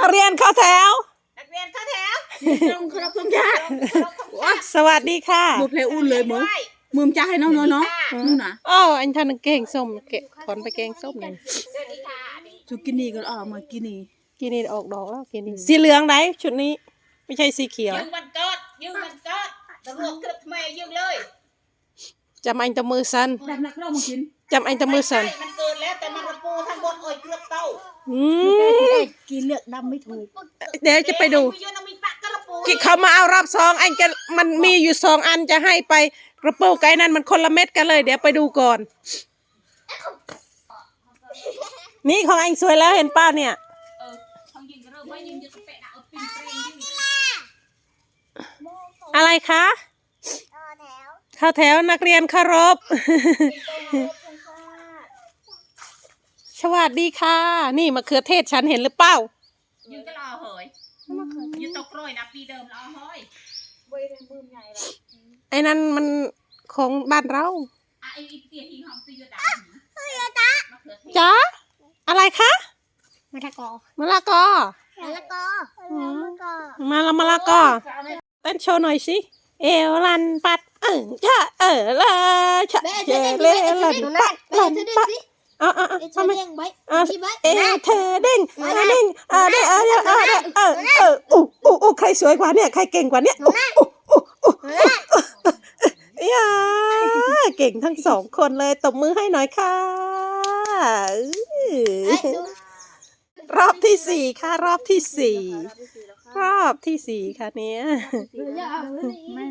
นักเรียนเข้าแถว นักเรียนเข้าแถวตรงครบทุกชาติว้าสวัสดีค่ะหมดเพลอุ่นเลยมึงมึงจะให้น้องๆเนาะนู่นน่ะอ๋ออันท่านเก่งส้มเกะถอนไปเก่งส้มนี่เดือนนี้ค่ะนี่สุกินี่ก็เอามากินนี่กินนี่ออกดอกแล้วกินนี่สีเหลืองไหนชุดนี้ ไม่ใช่สีเขียวยืมวันเกิดยืมวันเกิดตำรวจกรึบทำไมยืมเลยจำอันตะมือสันดับนักเล่ามากิน จำอันตะมือสันไใช่มันเกิดแล้วแต่มันระปูทั้งบนโอ้ยเกลือบเต้าอืมกินเลือกดำไม่ถูก เดี๋ยวจะไปดูม่ยืนเอามีปากกระปูที่เขามาเอารอบสองอันจะมันมีอยู่สองอันจะให้ไปกระเป๋าไก่นั้นมันคนละเม็ดกันเลย เดี๋ยวไปดูก่อน นี่ของอันสวยแล้วเห็นป้าเนี่ยเออเขายิงก็เริ่มไม่ยิงจะเปะนะเอาปิ้งเปรงยิงอะไรคะ เข้าแถว นักเรียนเคารพ สวัสดีค่ะ นี่มะเขือเทศฉันเห็นหรือเปล่ายืนก็รอเหยยืนตกกล้วยนะปีเดิมรอเฮ้ยไอ้นั่นมันของบ้านเราอะไอ้เตี้ยหิงหอมตีกระดาษมะเขือเทศจ้าอะไรคะมะละกอมะละกอมะละกอมะละกอมาละมะละกอเต้นโชว์หน่อยสิเอวลันปัดเออชะเออละชะเจเลลันปัดลันปัดเอาเอาเอาเดี๋ยวทำไมเลี้ยงไว้เอาที่ไว้เอวเธอเด้งเออเด้งเออเด้งเออเด้งเออเด้งเออเอออู้อู้อู้ใครสวยกว่าเนี่ยใครเก่งกว่าเนี่ยอู้อู้อู้อู้อย่าเก่งทั้งสองคนเลยตบมือให้หน่อยค่ะเอ้ยดูรอบที่สี่ค่ะ รอบที่สี่รอบที่สี่ค่ะเนี่ยอย่าเอาไว้ในไม่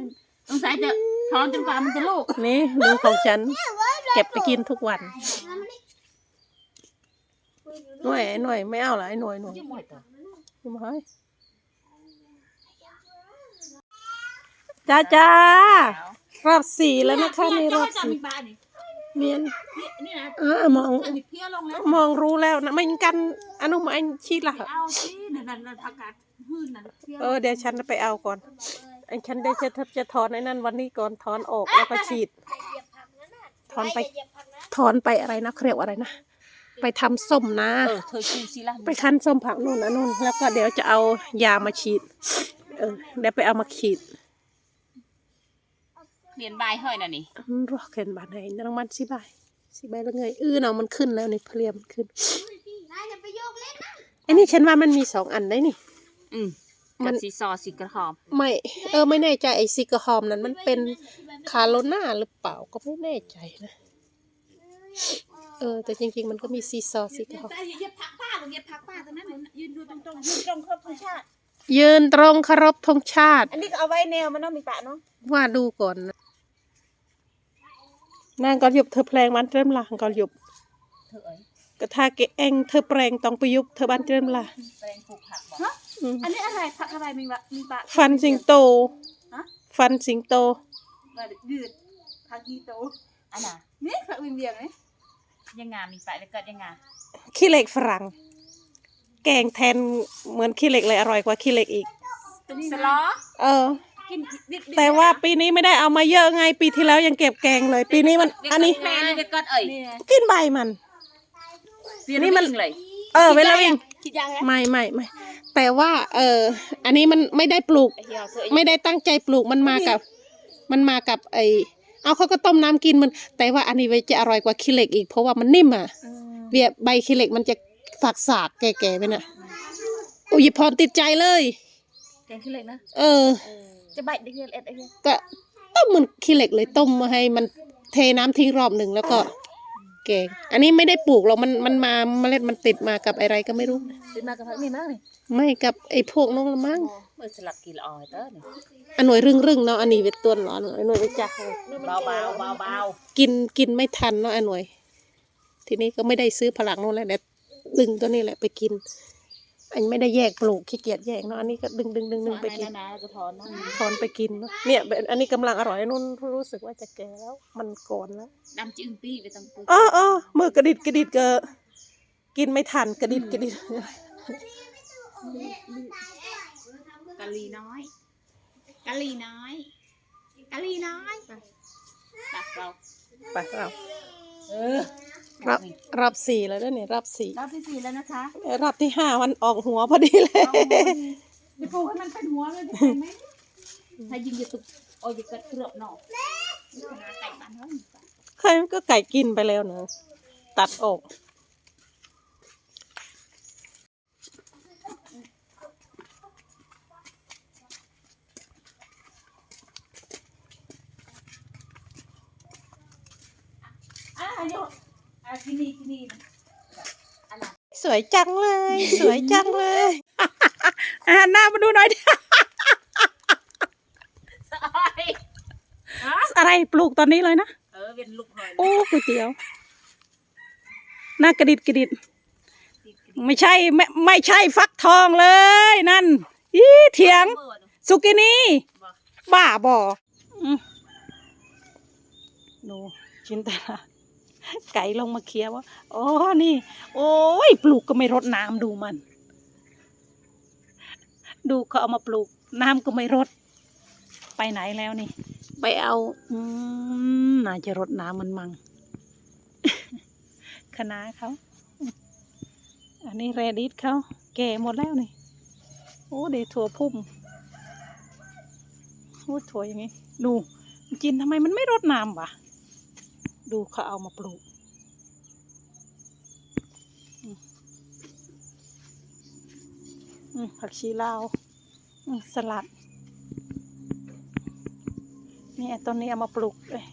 สงสัยจะถอนจนกว่ามันจะลูกนี่ดูของฉัน เก็บไปกินทุกวันห น่วยหน่วยไม่เอาเหรอไอ้หน่วยหน่วยยืมหมดตัวดูมาให้จ้าจ้ารอบสี่แล้วนะคะนี่รอบสี่มีบ้านนี่เมียนนี่นะเออมองจะมีเพี้ยลงแล้วมองรู้แล้วนะไม่กันอนุมันชีละเหรออาสินั่นนั่นอากาศหื้นนั่นเพี้ยเออเดี๋ยวฉันไปเอาก่อนไอ้ฉันได้จะจะถอนไอ้นั่นวันนี้ก่อนถอนออกแล้วก็ฉีดถอนไปถอนไปอะไรนะเขาเรียกว่าอะไรนะ ไปทำส้มนะ เออเธอชื่อสิล่ะไปคั้นส้มผักนู่นนะนู่น แล้วก็เดี๋ยวจะเอายามาฉีด เออเดี๋ยวไปเอามาฉีดเรียนบายเฮ้ยน่ะนี่อืมรอกเห็นบานไหนนางมันสิบายสิบายแล้วไงอื้อเนาะมันขึ้นแล้วนี่เพลียมันขึ้นนายจะไปโยกเล่นนะไอ้นี่ฉันว่ามันมีสองอันได้นี่ อืมมัมัน นสีซอสีกระหอมไม่เออไม่แน่ใจไอซิกาฮอมนั้นมันเป็นคาโลนาหรือเปล่าก็ไม่แน่ใจนะ เออ แต่จริงๆ มันก็มีซีซอร์ซิกาฮอมแต่เหยียบผักป้าหรือเหยียบผักป้าตรงนั้นหนูยืนดูตรงๆยืนตรงครบทุกชาติ ยืนตรงเคารพธงชาติ อันนี้ก็เอาไว้แนวมันต้องมีปะเนาะว่าดูก่อนนะนางก็หยุบเธอแปลงมันเริ่มละก็หยุบเธอเอ้ยกระทาเกเองเธอแปลงต้องไปยุบเธอบ้านเริ่มละแปลงปลูกผักบอกฮะอืมอันนี้อะไรผักอะไรมีปะมีปะฟันสิงโต ฮะฟันสิงโตแบบยืดผักยีโตอันน่ะนี่ผักเวียงๆนี่ ยังงามีปลายแล้วก็ยังงาขี้เหล็กฝรั่ง แกงแทนเหมือนขี้เหล็กเลยอร่อยกว่าขี้เหล็กอีกตัวนี้สนะล้อเออ กินดิบๆแต่ว่าปีนี้ไม่ได้เอามาเยอะไงปีที่แล้วยังเก็บแกงเลย ปีนี้มัน อันนี้ แม่นี่ก็เอ้ยนี่ไงกินใบมัน นี่มัน เลยเออเวลาวิ่งคิดยังไงไม่ไม่ไม่แต่ว่า เอออันนี้มันไม่ได้ปลูกไอ้เหี้ยเธอไม่ได้ตั้งใจปลูกมันมากับ มันมากับไอ เอาเขาก็ต้มน้ำกินมัน แต่ว่าอันนี้จะอร่อยกว่าขี้เหล็กอีกเพราะว่ามันนิ่มอะเบียใบขี้เหล็กมันจะฝากสากแก่ๆไปน่ะอุยพรติดใจเลยแกงขี้เหล็กนะเออ จะใบได้เงี้ยเอ็ดไอ้เงี้ยก็ต้มเหมันขี้เหล็กเลยต้มมาให้มันเทน้ำทิ้งรอบหนึ่งแล้วก็ แกง อันนี้ไม่ได้ปลูกหรอกมันมันมาเมล็ดมันติดมากับอะไรก็ไม่รู้ติดมากับผักนี่มากเลยไม่กับไอ้พวกน้องละมั้งเมื่อสลับกินละออยเต้อนี่อันหน่วยรึ่งรึ่งๆเนาะอันนี้เป็นตัวหนอนอันหน่วยไปจักเบาเบาเบาเบากินกินไม่ทันเนาะอันหน่วย ทีนี้ก็ไม่ได้ซื้อผลังนู่นแหละเดี๋ยวดึงตัวนี้แหละไปกิน อันไม่ได้แยกปลูกขี้เกียจแยกเนาะอันนี้ก็ดึงดึงดึงดึงไปกินนาๆแล้วก็ถอนนะถอนไปกินเนาะเนี่ยแบบอันนี้กำลังอร่อยนุ่นรู้สึกว่าจะแก่แล้ว มันก่อนแล้วดำจึงปีไปตั้งตัวอ๋ออ๋อมือกระดิดกระดิดก็กินไม่ทันกระดิดกระดิดกะลีน้อยกะลีน้อยกะลีน้อยตักเราไปเราเออ รอบรอบสี่แล้วนะเนี่ยรอบสี่รอบที่สี่แล้วนะคะรอบที่ห้ามันออกหัวพอดีเลยเอาหัวดีจะปลูกให้มันเป็นหัวเลยจะเป็นไหมถ้ายิงจะตุกโอ้ยจะเกิดเกลือบหนอกหาไก่บ้านเขาอีกก่อนใครก็ไก่กินไปแล้วเนอะตัดออก อะโย อะที่นี่ที่นี่อะไรสวยจังเลย สวยจังเลยอ่าหน้ามาดูหน่อยดิสายฮะอะไรปลูกตอนนี้เลยนะ เออเป็นลูกหน่อยโอ้ก๋วยเตี๋ยวหน้ากระดิดกระดิดไม่ใช่ไม่ไม่ใช่ฟักทองเลย นั่นอีเถียงสุกินีบ้าบออืมดูจินตนา ไก่ลงมาเคลียร์ว่าอ๋อนี่ โอ้ยปลูกก็ไม่รดน้ำดูมัน ดูเขาเอามาปลูก น้ำก็ไม่รด ไปไหนแล้วนี่ ไปเอา อืมน่าจะรดน้ำมันมังคณะเขาอันนี้แรดิสเขาแก่หมดแล้วนี่ โอ้เดถั่วพุ่มโอ้ถั่วอย่างงี้ ดูจินทำไมมันไม่รดน้ำวะ ดูเขาเอามาปลูกอืมผักชีลาวอืมสลัด เนี่ไอ้ต้นนี้เอามาปลูกเลย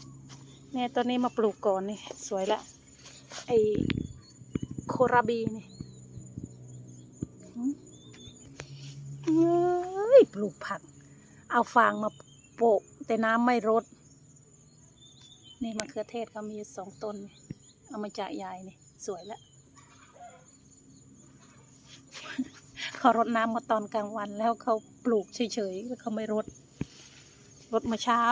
เนี่ไอ้ต้นนี้มาปลูกก่อนนี่ สวยละ ไอโคราบีนี่เอ้ยปลูกผัก เอาฟางมาโปะแต่น้ำไม่รด นี่มะเขือเทศเขามีสองต้น เอามาจากยายนี่ สวยแล้วเขารดน้ำมาตอนกลางวันแล้วเขาปลูกเฉยๆแล้วเขาไม่รดรดมาเช้า